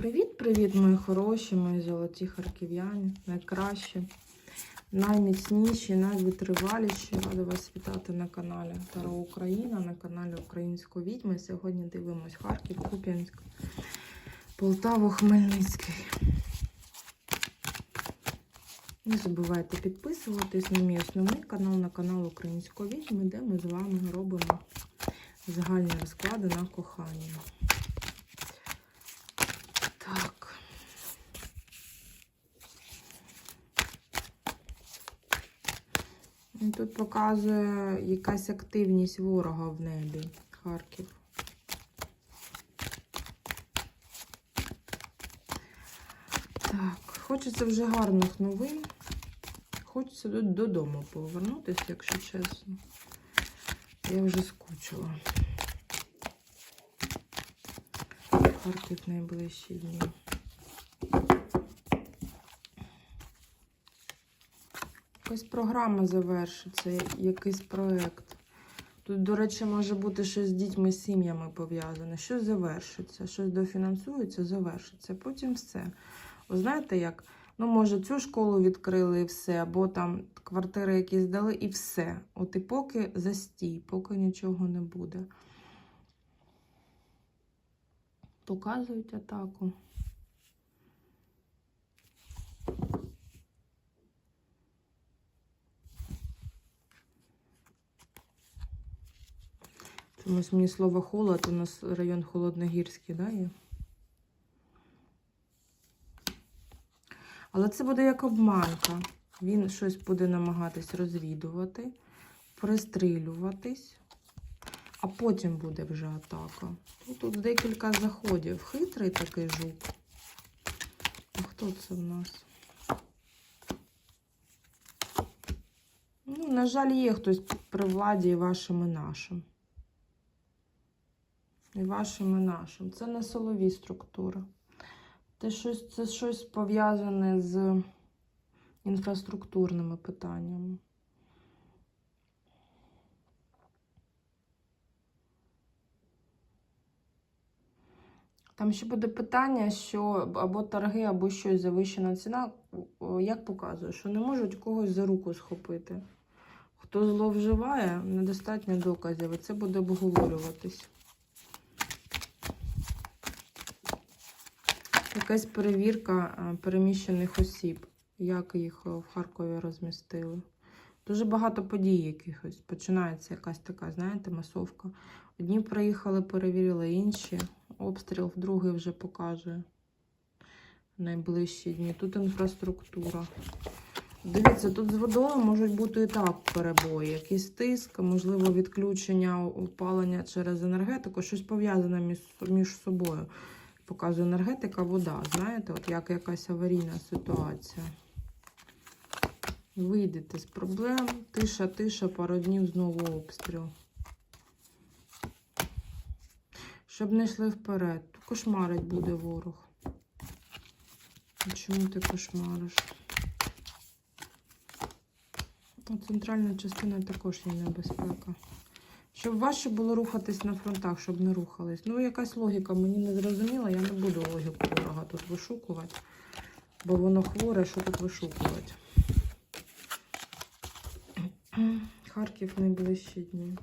Привіт-привіт, мої хороші, мої золоті харків'яни, найкращі, найміцніші, найвитриваліші. Рада вас вітати на каналі Таро Україна, на каналі Української відьми. Сьогодні дивимось Харків, Куп'янськ, Полтаву, Хмельницький. Не забувайте підписуватись на мій основний канал, на канал Української відьми, де ми з вами робимо загальні розклади на кохання. Так. І Тут показує якась активність ворога в небі. Харків. Так, хочеться вже гарних новин. Хочеться до- додому повернутися, якщо чесно. Я вже скучила. Харків найближчі дні. Якась програма завершиться, якийсь проєкт. Тут, до речі, може бути щось з дітьми, з сім'ями пов'язане. Щось завершиться, щось дофінансується, завершиться. Потім все. Ви знаєте, як? Ну, може, цю школу відкрили і все, або там квартири якісь здали, і все. От і поки застій, поки нічого не буде. Показують атаку. Чомусь мені слово холод, у нас район холодногірський, да, є? Але це буде як обманка. Він щось буде намагатись розвідувати, пристрілюватись, а потім буде вже атака. Ну, Тут декілька заходів. Хитрий такий жук. А хто це в нас? Ну, на жаль, є хтось при владі вашим, і нашим. І вашим, і нашим. Це не силові структури. Це щось, це щось пов'язане з інфраструктурними питаннями. Там ще буде питання, що або торги, або щось завищена ціна, як показує, що не можуть когось за руку схопити. Хто зловживає, недостатньо доказів, і це буде обговорюватись. Якась перевірка е, переміщених осіб, як їх е, в Харкові розмістили. Дуже багато подій якихось. Починається якась така, знаєте, масовка. Одні приїхали, перевірили, інші. Обстріл другий вже показує найближчі дні. Тут інфраструктура. Дивіться, тут з водою можуть бути і так перебої. Якийсь тиск, можливо, відключення опалення через енергетику, щось пов'язане між, між собою. Показує енергетика, вода. Знаєте, от як якась аварійна ситуація. Вийдете з проблем, тиша, тиша, пару днів знову обстріл. Щоб не йшли вперед. Кошмарить буде ворог. Чому ти кошмариш? Ну, Центральна частина також є небезпека. Щоб важче було рухатись на фронтах, щоб не рухались. Ну, якась логіка мені не зрозуміла, я не буду логіку ворога тут вишукувати, бо воно хворе, що тут вишукувати. Харків найближчі дні.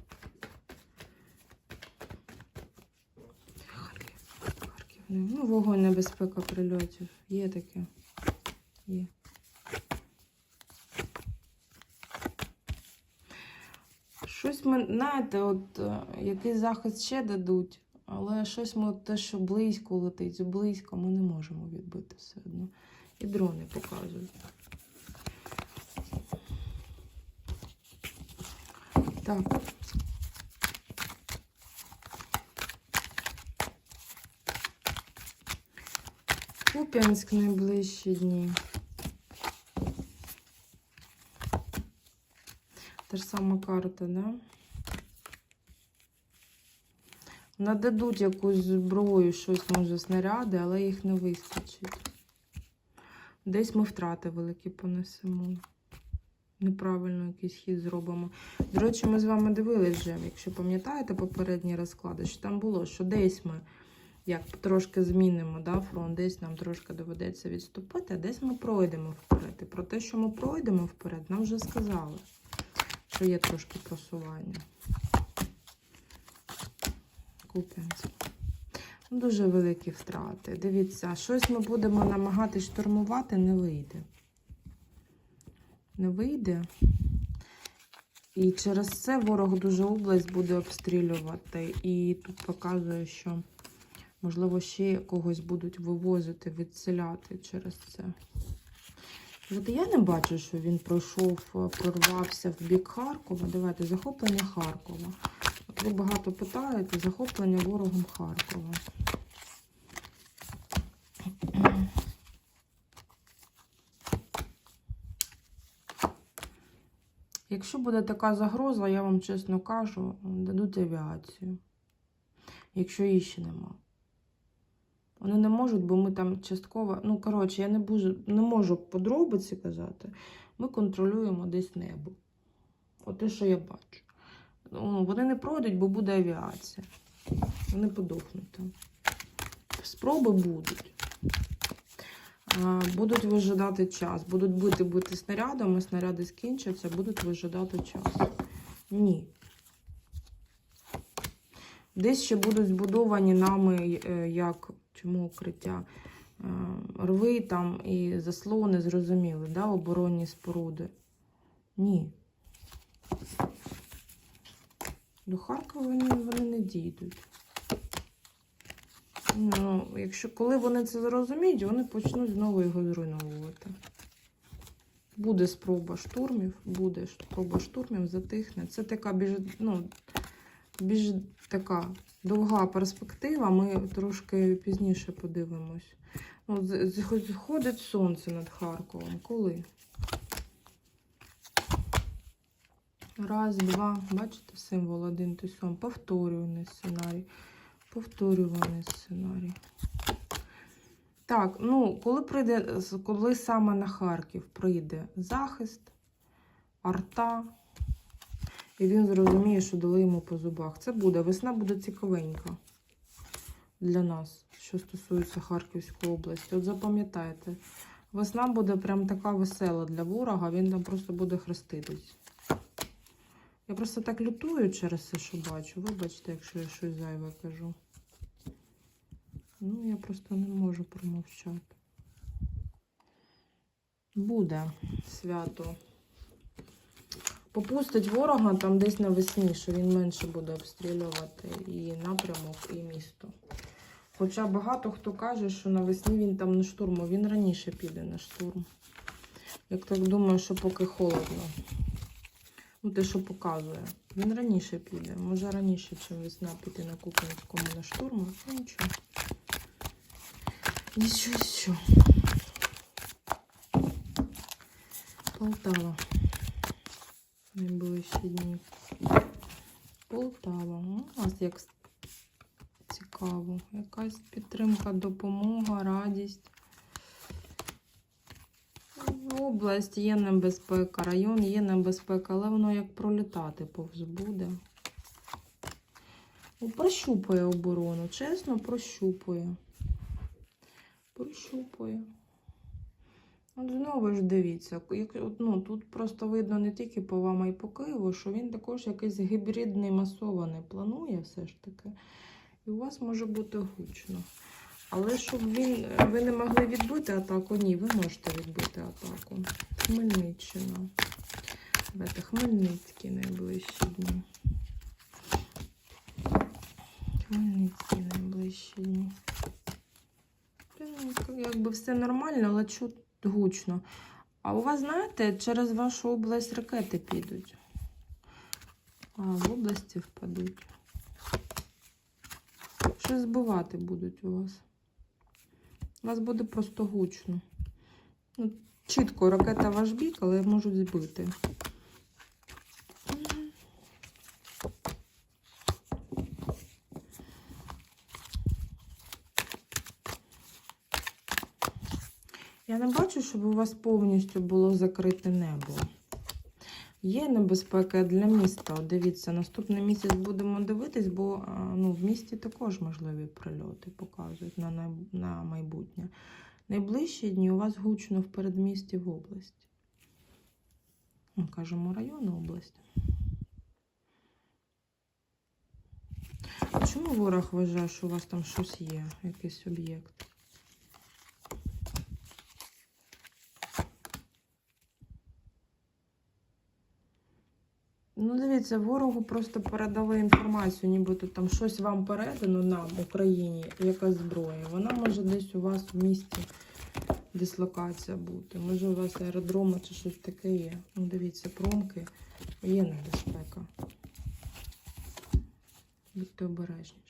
Харків, Харків. Ну, вогонь небезпека прильотів. Є таке. Є. Щось ми, знаєте, от е, якийсь захист ще дадуть, але щось ми от те, що близько летить, близько ми не можемо відбити все одно. І дрони показують. Так. Куп'янськ найближчі дні. Та ж сама карта, да? Нададуть якусь зброю, щось може снаряди, але їх не вистачить. Десь ми втрати великі понесемо. Неправильно якийсь хід зробимо. До речі, ми з вами дивились вже, якщо пам'ятаєте попередні розклади, що там було, що десь ми як трошки змінимо да, фронт, десь нам трошки доведеться відступити, а десь ми пройдемо вперед. І про те, що ми пройдемо вперед, нам вже сказали, що є трошки просування. Ну, Дуже великі втрати. Дивіться, щось ми будемо намагатись штурмувати, не вийде. Не вийде. І через це ворог дуже область буде обстрілювати. І тут показує, що, можливо, ще когось будуть вивозити, відселяти через це. От я не бачу, що він пройшов, е, прорвався в бік Харкова. Давайте захоплення Харкова. От ви багато питаєте, захоплення ворогом Харкова. Якщо буде така загроза, я вам чесно кажу, дадуть авіацію. Якщо її ще нема. Вони не можуть, бо ми там частково. Ну, коротше, я не, бужу, не можу подробиці казати. Ми контролюємо десь небо. От те, що я бачу. Ну, вони не пройдуть, бо буде авіація. Вони подохнуть там. Спроби будуть. Будуть вижидати час. Будуть бити бити снарядами, снаряди скінчаться, будуть вижидати час. Ні. Десь ще будуть збудовані нами е, як чому укриття. Е, Рви там і заслони, зрозуміли, да? оборонні споруди. Ні. До Харкова вони, вони не дійдуть. Ну, якщо коли вони це зрозуміють, вони почнуть знову його зруйновувати. Буде спроба штурмів, буде спроба штурмів, затихне. Це така більш, ну, більш така довга перспектива. Ми трошки пізніше подивимось. Ну, Сходить сонце над Харковом. Коли? Раз, два. Бачите, символ один той сам. Повторюваний сценарій. Повторюваний сценарій. Так, ну, коли прийде, коли саме на Харків прийде захист, арта, і він зрозуміє, що дали йому по зубах. Це буде. Весна буде цікавенька для нас, що стосується Харківської області. От запам'ятайте, весна буде прям така весела для ворога, він там просто буде хреститись. Я просто так лютую через це, що бачу. Вибачте, якщо я щось зайве кажу. Ну, я просто не можу промовчати. Буде свято. Попустить ворога там десь навесні, що він менше буде обстрілювати і напрямок, і місто. Хоча багато хто каже, що навесні він там не штурму, він раніше піде на штурм. Я так думаю, що поки холодно. Ну, те, що показує. Він раніше піде. Може раніше, ніж весна піти на Куп'янському на штурм. Ну нічого. Нічого, нічого. Полтава. Найближчі дні. Полтава. Ну, У нас як цікаво. Якась підтримка, допомога, радість. Область є небезпека, район є небезпека, але воно як пролітати повз буде. Ну, Прощупує оборону, чесно, прощупує. Прощупує. От знову ж дивіться, ну, тут просто видно не тільки по вам, а й по Києву, що він також якийсь гібридний масований планує все ж таки. І у вас може бути гучно. Але щоб він, ви не могли відбити атаку, ні, ви можете відбити атаку. Хмельниччина. Давайте Хмельницький найближчі дні. Хмельницький найближчі дні. Ну, Якби все нормально, але чут гучно. А у вас, знаєте, через вашу область ракети підуть. А в області впадуть. Щось збивати будуть у вас. У вас буде просто гучно. Ну, чітко ракета ваш бік, але можуть збити. Я не бачу, щоб у вас повністю було закрите небо. Є небезпека для міста. Дивіться, наступний місяць будемо дивитись, бо ну, в місті також можливі прильоти показують на, на, майбутнє. Найближчі дні у вас гучно в передмісті в області. Ну, кажемо, район область. Чому ворог вважає, що у вас там щось є, якийсь об'єкт? Ну, дивіться, ворогу просто передали інформацію, нібито там щось вам передано нам, Україні, якась зброя. Вона може десь у вас в місті дислокація бути. Може, у вас аеродроми чи щось таке є. Ну, дивіться, промки, є небезпека. Будьте обережні.